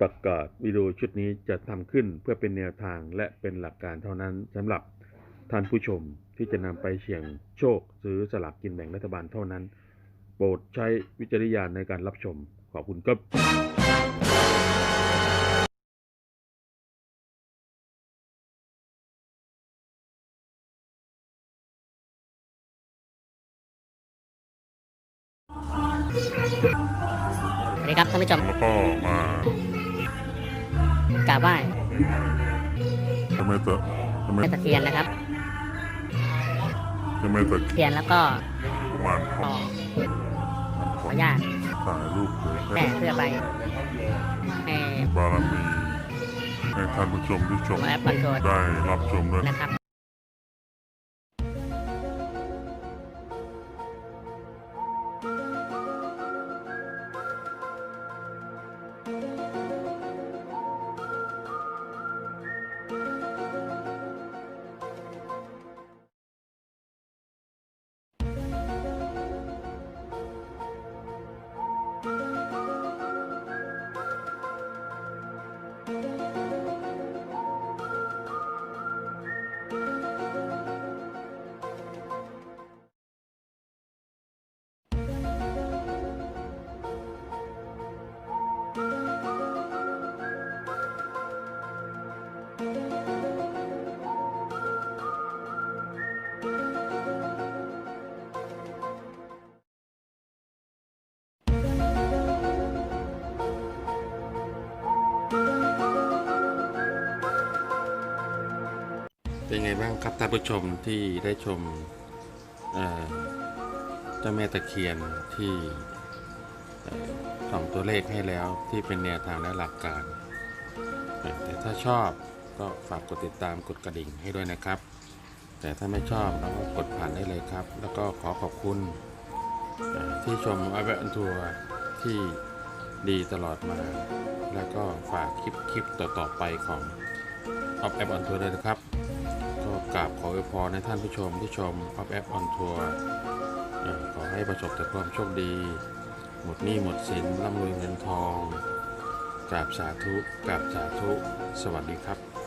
ประกาศวิดีโอชุดนี้จะทำขึ้นเพื่อเป็นแนวทางและเป็นหลักการเท่านั้นสำหรับท่านผู้ชมที่จะนำไปเสี่ยงโชคซื้อสลากกินแบ่งรัฐบาลเท่านั้น โปรดใช้วิจารณญาณในการรับชม ขอบคุณครับสวัสดีครับท่านผู้ชมแล้วก็มา กราบไหว้จะไม่ตะจะไม่แม่ตะเคียนนะครับจะไม่ตะเทียนแล้วก็ประมาณต่อขออนุญาตถ่ายรูปเผยแม่แพร่เพื่อไปให้ บารมีให้ท่านผู้ชมที่ชมหมอแอปคอนโทรลได้รับชมด้วย นะครับ เป็นไงบ้างครับท่านผู้ชมที่ได้ชมเจ้าแม่ตะเคียนที่เอ่อส่องตัวเลขให้แล้วที่เป็นแนวทางและหลักการ แต่ถ้าชอบก็ฝากกดติดตามกดกระดิ่งให้ด้วยนะครับ แต่ถ้าไม่ชอบเราก็กดผ่านได้เลยครับ แล้วก็ขอขอบคุณที่ชมอาเวอันทัวร์ที่ดีตลอดมา แล้วก็ฝากคลิปคลิปต่อๆไปของออฟแอปออนทัวร์ด้วยนะครับ ก็กราบขออวยพรในท่านผู้ชมที่ชมออฟแอปออนทัวร์ขอให้ประสบแต่ความโชคดี หมดหนี้หมดสินร่ำรวยเงินทองกราบสาธุกราบสาธุ สวัสดีครับ